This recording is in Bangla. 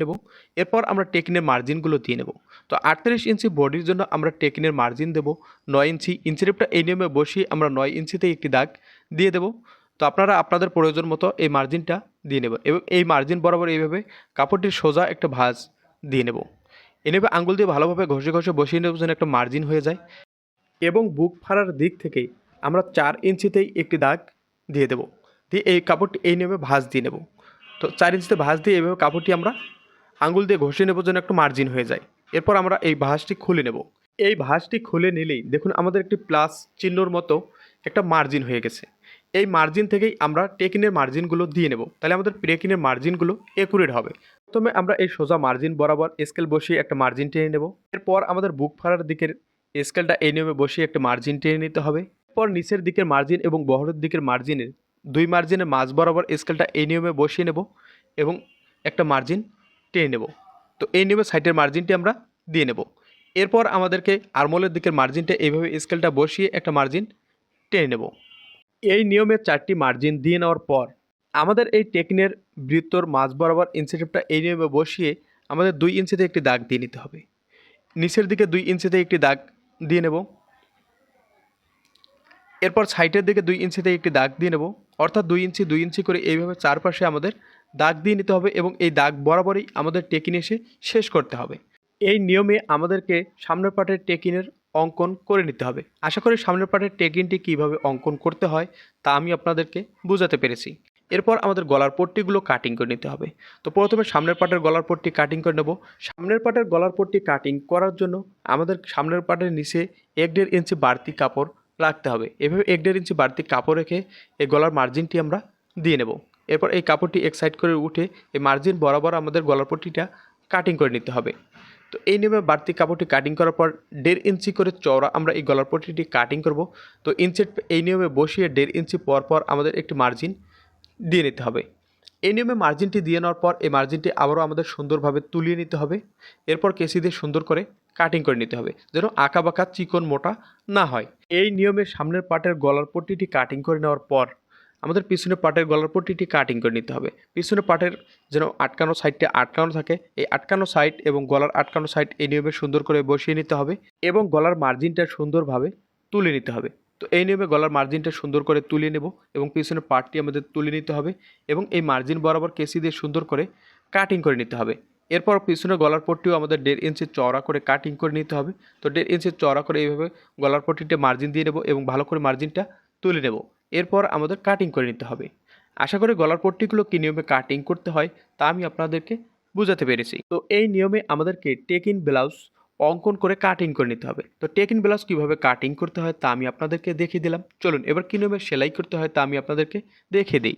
নেব। এরপর আমরা টেকিনের মার্জিনগুলো দিয়ে নেব। তো আটত্রিশ ইঞ্চি বডির জন্য আমরা টেকিনের মার্জিন দেব। নয় ইঞ্চি ইঞ্চিরেপটা এই নিয়মে বসিয়ে আমরা নয় ইঞ্চিতে একটি দাগ দিয়ে দেব। তো আপনারা আপনাদের প্রয়োজন মতো এই মার্জিনটা দিয়ে নেব এবং এই মার্জিন বরাবর এইভাবে কাপড়টির সোজা একটা ভাঁজ দিয়ে নেব। এনেভাবে আঙ্গুল দিয়ে ভালোভাবে ঘষে ঘষে বসিয়ে নেব যেন একটা মার্জিন হয়ে যায়। এবং বুক ফাড়ার দিক থেকে আমরা চার ইঞ্চিতেই একটি দাগ দিয়ে দেব। দিয়ে এই কাপড়টি এই নিয়মে ভাঁজ দিয়ে নেব। তো চার ইঞ্চিতে ভাঁজ দিয়ে এইভাবে কাপড়টি আমরা আঙ্গুল দিয়ে ঘষে নেব যেন একটু মার্জিন হয়ে যায়। এরপর আমরা এই ভাঁজটি খুলে নেব। এই ভাঁজটি খুলে নিলেই দেখুন আমাদের একটি প্লাস চিহ্নর মতো একটা মার্জিন হয়ে গেছে। এই মার্জিন থেকেই আমরা টেকিনের মার্জিনগুলো দিয়ে নেব। তাহলে আমাদের টেকিনের মার্জিনগুলো একুরেট হবে। প্রথমে আমরা এই সোজা মার্জিন বরাবর স্কেল বসিয়ে একটা মার্জিন টেনে নেব। এরপর আমাদের বুক ফাড়ার দিকের স্কেলটা এই নিয়মে বসিয়ে একটা মার্জিন টেনে নিতে হবে। এরপর নিচের দিকের মার্জিন এবং বহরের দিকের মার্জিনের দুই মার্জিনের মাঝ বরাবর স্কেলটা এই নিয়মে বসিয়ে নেব এবং একটা মার্জিন টেনে নেব। তো এই নিয়মে সাইডের মার্জিনটি আমরা দিয়ে নেব। এরপর আমাদেরকে আরমোলের দিকের মার্জিনটা এইভাবে স্কেলটা বসিয়ে একটা মার্জিন টেনে নেব। এই নিয়মে চারটি মার্জিন দিয়ে নেওয়ার পর আমাদের এই টেকনের বৃত্তর মাঝ বরাবর ইঞ্চিটেপটা এই নিয়মে বসিয়ে আমাদের দুই ইঞ্চিতে একটি দাগ দিয়ে নিতে হবে। নিচের দিকে দুই ইঞ্চিতে একটি দাগ দিয়ে নেব। এরপর সাইটের দিকে দুই ইঞ্চিতে একটি দাগ দিয়ে নেব। অর্থাৎ দুই ইঞ্চি দুই ইঞ্চি করে এইভাবে চারপাশে আমাদের দাগ দিয়ে নিতে হবে এবং এই দাগ বরাবরই আমাদের টেকিন এসে শেষ করতে হবে। এই নিয়মে আমাদেরকে সামনের পাটের টেকিনের অঙ্কন করে নিতে হবে। আশা করি সামনের পাটের টেকিনটি কীভাবে অঙ্কন করতে হয় তা আমি আপনাদেরকে বোঝাতে পেরেছি। এরপর আমাদের গলার পট্টিগুলো কাটিং করে নিতে হবে। তো প্রথমে সামনের পাটের গলার পট্টি কাটিং করে নেব। সামনের পাটের গলার পট্টি কাটিং করার জন্য আমাদের সামনের পাটের নিচে এক দেড় ইঞ্চি বাড়তি কাপড় রাখতে হবে। এভাবে এক দেড় ইঞ্চি বাড়তি কাপড় রেখে এই গলার মার্জিনটি আমরা দিয়ে নেব। এরপর এই কাপড়টি এক সাইড করে উঠে এই মার্জিন বরাবর আমাদের গলার পট্টিটা কাটিং করে নিতে হবে। তো এই নিয়মে বাড়তি কাপড়টি কাটিং করার পর দেড় ইঞ্চি করে চওড়া আমরা এই গলার পট্টিটি কাটিং করব। তো ইঞ্চের এই নিয়মে বসিয়ে দেড় ইঞ্চি পর পর আমাদের একটি মার্জিন দিয়ে নিতে হবে। এই নিয়মে মার্জিনটি দিয়ে নেওয়ার পর এই মার্জিনটি আবারও আমাদের সুন্দরভাবে তুলিয়ে নিতে হবে। এরপর কেসি দিয়ে সুন্দর করে কাটিং করে নিতে হবে, যেন আঁকা বাঁকা চিকন মোটা না হয়। এই নিয়মে সামনের পাটের গলার পট্টিটি কাটিং করে নেওয়ার পর আমাদের পিছনের পাটের গলার পট্টিটি কাটিং করে নিতে হবে। পিছনের পাটের যেন আটকানো সাইডটা আটকানো থাকে, এই আটকানো সাইড এবং গলার আটকানো সাইড এই নিয়মে সুন্দর করে বসিয়ে নিতে হবে এবং গলার মার্জিনটা সুন্দরভাবে তুলে নিতে হবে। তো এই নিয়মে গলার মার্জিনটা সুন্দর করে তুলে নেব এবং পিছনের পার্টটি আমাদের তুলে নিতে হবে এবং এই মার্জিন বরাবর কেসি দিয়ে সুন্দর করে কাটিং করে নিতে হবে। এরপর পিছনে গলার পট্টিও আমাদের দেড় ইঞ্চি চওড়া করে কাটিং করে নিতে হবে। তো দেড় ইঞ্চি চওড়া করে এইভাবে গলার পট্টিতে মার্জিন দিয়ে নেব এবং ভালো করে মার্জিনটা তুলে নেব। এরপর আমাদের কাটিং করে নিতে হবে। আশা করি গলার পট্টিগুলো কী নিয়মে কাটিং করতে হয় তা আমি আপনাদেরকে বোঝাতে পেরেছি। তো এই নিয়মে আমাদেরকে টেক ইন ব্লাউজ অঙ্কন করে কাটিং করে নিতে হবে। তো টেক ইন ব্লাউজ কীভাবে কাটিং করতে হয় তা আমি আপনাদেরকে দেখিয়ে দিলাম। চলুন, এবার কী নিয়মে সেলাই করতে হয় তা আমি আপনাদেরকে দেখে দিই।